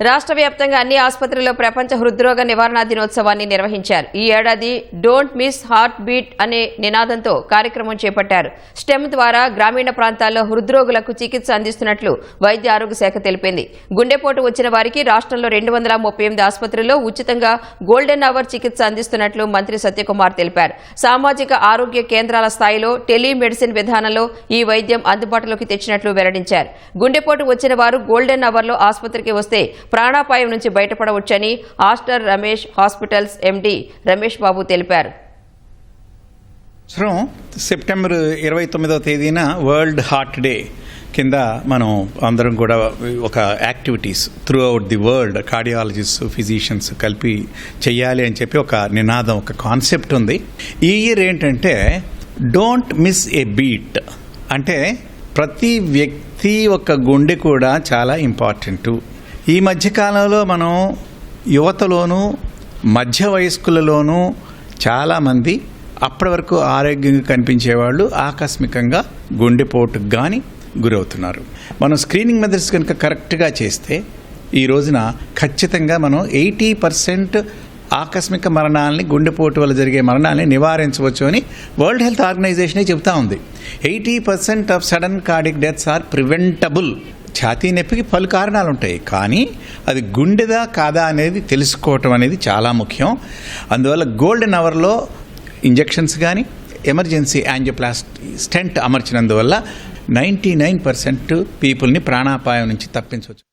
రాష్ట్ర వ్యాప్తంగా అన్ని ఆసుపత్రుల్లో ప్రపంచ హృద్రోగ నివారణ దినోత్సవాన్ని నిర్వహించారు. ఈ ఏడాది డోంట్ మిస్ హార్ట్ బీట్ అనే నినాదంతో కార్యక్రమం చేపట్టారు. స్టెమ్ ద్వారా గ్రామీణ ప్రాంతాల్లో హృద్రోగులకు చికిత్స అందిస్తున్నట్లు వైద్య ఆరోగ్య శాఖ తెలిపింది. గుండెపోటు వచ్చిన వారికి రాష్ట్రంలో రెండు వందల ముప్పై ఎనిమిది ఆసుపత్రుల్లో ఉచితంగా గోల్డెన్ అవర్ చికిత్స అందిస్తున్నట్లు మంత్రి సత్యకుమార్ తెలిపారు. సామాజిక ఆరోగ్య కేంద్రాల స్థాయిలో టెలిమెడిసిన్ విధానంలో ఈ వైద్యం అందుబాటులోకి తెచ్చినట్లు వెల్లడించారు. గుండెపోటు వచ్చిన వారు గోల్డెన్ అవర్లో ఆసుపత్రికి వస్తే ప్రాణాపాయం నుంచి బయటపడవచ్చని Aster Ramesh hospitals MD Ramesh Babu తెలిపారు. సెప్టెంబర్ ఇరవై తొమ్మిదవ తేదీన వరల్డ్ హార్ట్ డే కింద మనం అందరం కూడా ఒక activities throughout the world cardiologist physicians కలిపి చెయ్యాలి అని చెప్పి ఒక నినాదం ఒక కాన్సెప్ట్ ఉంది. ఈ ఇయర్ ఏంటంటే డోంట్ మిస్ ఏ బీట్. అంటే ప్రతి వ్యక్తి ఒక గుండె కూడా చాలా ఇంపార్టెంటు. ఈ మధ్యకాలంలో మనం యువతలోనూ మధ్య వయస్కులలోనూ చాలామంది అప్పటి వరకు ఆరోగ్యంగా కనిపించేవాళ్ళు ఆకస్మికంగా గుండెపోటుకు కానీ గురవుతున్నారు. మనం స్క్రీనింగ్ మెథడ్స్ కనుక కరెక్ట్గా చేస్తే ఈ రోజున ఖచ్చితంగా మనం ఎయిటీ పర్సెంట్ ఆకస్మిక మరణాలని గుండెపోటు వల్ల జరిగే మరణాలని నివారించవచ్చు అని వరల్డ్ హెల్త్ ఆర్గనైజేషనే చెబుతా ఉంది. Eighty percent of sudden cardiac deaths are preventable. ఛాతీ నొప్పికి పలు కారణాలు ఉంటాయి కానీ అది గుండెదా కాదా అనేది తెలుసుకోవటం అనేది చాలా ముఖ్యం. అందువల్ల గోల్డెన్ అవర్లో ఇంజెక్షన్స్ కానీ ఎమర్జెన్సీ యాంజియోప్లాస్టీ స్టెంట్ అమర్చినందువల్ల నైంటీ నైన్ పర్సెంట్ పీపుల్ని ప్రాణాపాయం నుంచి తప్పించవచ్చు.